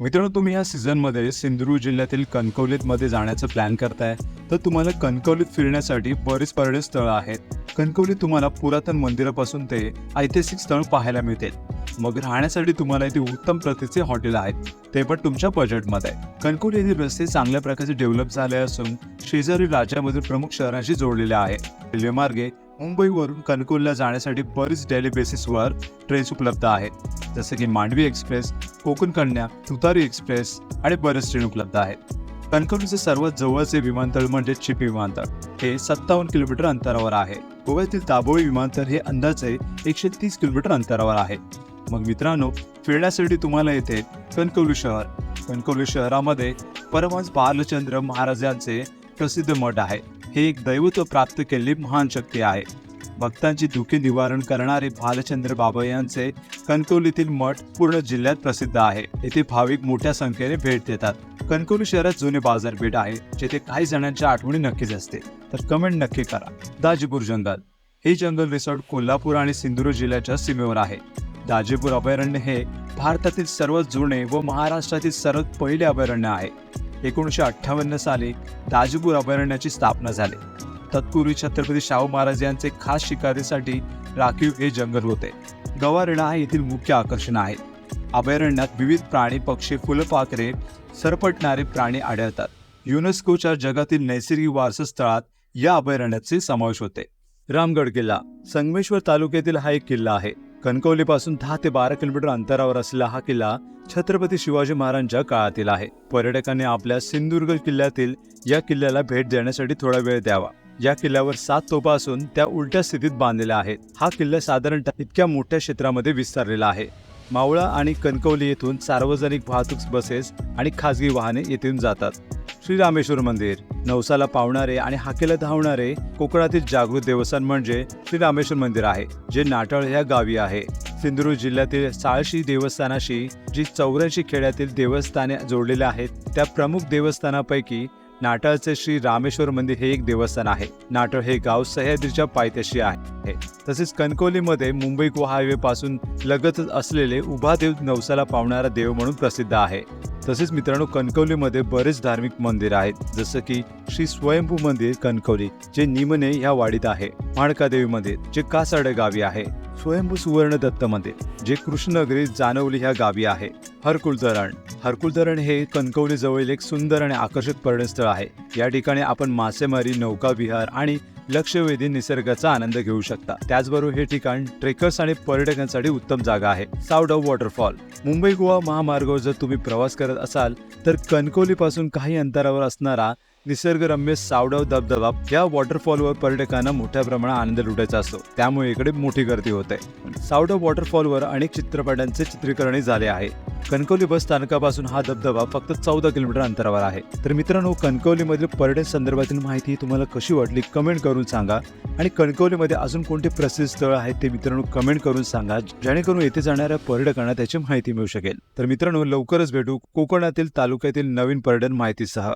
मित्रांनो तुम्ही या सीझनमध्ये सिंधुदुर्ग जिल्ह्यातील कणकवलीतमध्ये जाण्याचं प्लॅन करताय. तर तुम्हाला कणकवलीत फिरण्यासाठी बरीच पर्यटन स्थळं आहेत. कणकवलीत तुम्हाला पुरातन मंदिरापासून ते ऐतिहासिक स्थळ पाहायला मिळतील. मग राहण्यासाठी तुम्हाला इथे उत्तम प्रतीचे हॉटेल आहेत. ते पण तुमच्या बजेटमध्ये कणकवली येथील रस्ते चांगल्या प्रकारचे डेव्हलप झाले असून शेजारी राज्यामधील प्रमुख शहरांशी जोडलेले आहे रेल्वेमार्गे मुंबईवरून कणकवलीला जाण्यासाठी बरीच डेली बेसिसवर ट्रेन्स उपलब्ध आहेत. जसे की मांडवी एक्सप्रेस कोकण कन्या तुतारी एक्सप्रेस आणि बरेच ट्रेन उपलब्ध आहेत. कणकवलीचे सर्वात जवळचे विमानतळ म्हणजे चिपी विमानतळ. हे सत्तावन्न किलोमीटर अंतरावर आहे. गोव्यातील दाबोळी विमानतळ हे अंदाजे एकशे तीस किलोमीटर अंतरावर आहे. मग मित्रांनो फिरण्यासाठी तुम्हाला येथे कणकवली शहर. कणकवली शहरामध्ये परमहंस बालचंद्र महाराजांचे प्रसिद्ध मठ आहे. हे एक दैवत्व प्राप्त केलेली महान शक्ती आहे. भक्तांची दुःखी निवारण करणारे भालचंद्र बाबा यांचे कणकवलीतील मठ पूर्ण जिल्ह्यात प्रसिद्ध आहे. येथे भाविक मोठ्या संख्येने भेट देतात. कणकवली शहरात जुने बाजारपेठ आहे जेथे काही जणांच्या आठवणी नक्कीच असते तर कमेंट नक्की करा. दाजीपूर जंगल. हे जंगल रिसॉर्ट कोल्हापूर आणि सिंधुदुर्ग जिल्ह्याच्या सीमेवर आहे. दाजीपूर अभयारण्य हे भारतातील सर्वात जुने व महाराष्ट्रातील सर्वात पहिले अभयारण्य आहे. एकोणीसशे अठ्ठावन्न साली दाजीपूर अभयारण्याची स्थापना झाली. तत्पूर्वी छत्रपती शाहू महाराज यांचे खास शिकारीसाठी राखीव हे जंगल होते. गवारेणा हे येथील मुख्य आकर्षण आहे. अभयारण्यात विविध प्राणी पक्षी फुलपाखरे सरपटणारे प्राणी आढळतात. युनेस्कोच्या जगातील नैसर्गिक वारसस्थळात या अभयारण्याचे समावेश होते. रामगड किल्ला संगमेश्वर तालुक्यातील हा एक किल्ला आहे. कणकवलीपासून दहा ते बारा किलोमीटर अंतरावर असलेला हा किल्ला छत्रपती शिवाजी महाराजांच्या काळातील आहे. पर्यटकांनी आपल्या सिंधुदुर्ग किल्ल्यातील या किल्ल्याला भेट देण्यासाठी थोडा वेळ द्यावा. या किल्ल्यावर सात तोपा असून त्या उलट्या स्थितीत बांधलेल्या आहेत. हा किल्ला साधारणतः इतक्या मोठ्या क्षेत्रामध्ये विस्तारलेला आहे. मावळा आणि कणकवली येथून सार्वजनिक वाहतूक बसेस आणि खासगी वाहने येथून जातात. श्री रामेश्वर मंदिर. नवसाला पावणारे आणि हाकेला धावणारे कोकणातील जागृत देवस्थान म्हणजे श्री रामेश्वर मंदिर आहे जे नाटळ ह्या गावी आहे. सिंधुदुर्ग जिल्ह्यातील साळशी देवस्थानाशी जी चौऱ्याऐंशी खेड्यातील देवस्थाने जोडलेल्या आहेत त्या प्रमुख देवस्थानापैकी नाटळचे श्री रामेश्वर मंदिर हे एक देवस्थान आहे. नाटळ हे गाव सह्याद्रीच्या पायथ्याशी आहे. तसेच कणकवलीमध्ये मुंबई गोवा हायवे पासून लगतच असलेले उभादेव नवसाला पावणारा देव म्हणून प्रसिद्ध आहे. तसेच मित्रांनो कणकवलीमध्ये बरेच धार्मिक मंदिर आहेत. जसं की श्री स्वयंभू मंदिर कणकवली जे निमने ह्या वाडीत आहे. माणकादेवी मंदिर जे कासाडे गावी आहे. स्वयंभू सुवर्ण दत्त मंदिर जे कृष्णनगरीत जानवली ह्या गावी आहे. हरकुल धरण हरकुल धरण हे कणकवली जवळील एक सुंदर आणि आकर्षक पर्यटनस्थळ आहे. या ठिकाणी आपण मासेमारी नौका विहार आणि लक्षवेधी निसर्गाचा आनंद घेऊ शकता. त्याचबरोबर हे ठिकाण ट्रेकर्स आणि पर्यटकांसाठी उत्तम जागा आहे. सावडव वॉटरफॉल. मुंबई गोवा महामार्गावर जर तुम्ही प्रवास करत असाल तर कणकवली पासून काही अंतरावर असणारा निसर्गरम्य सावडव धबधबा या वॉटरफॉलवर पर्यटकांना मोठ्या प्रमाणात आनंद लुटायचा असतो. त्यामुळे इकडे मोठी गर्दी होते. सावडव वॉटरफॉलवर अनेक चित्रपटांचे चित्रीकरणही झाले आहे. कणकवली बस स्थानकापासून हा धबधबा फक्त चौदा किलोमीटर अंतरावर आहे. तर मित्रांनो कणकवलीमधील पर्यटन संदर्भातील माहिती तुम्हाला कशी वाटली कमेंट करून सांगा. आणि कणकवलीमध्ये अजून कोणते प्रसिद्ध स्थळ आहेत ते मित्रांनो कमेंट करून सांगा जेणेकरून येथे जाणाऱ्या पर्यटकांना त्याची माहिती मिळू शकेल. तर मित्रांनो लवकरच भेटू कोकणातील तालुक्यातील नवीन पर्यटन माहितीसह.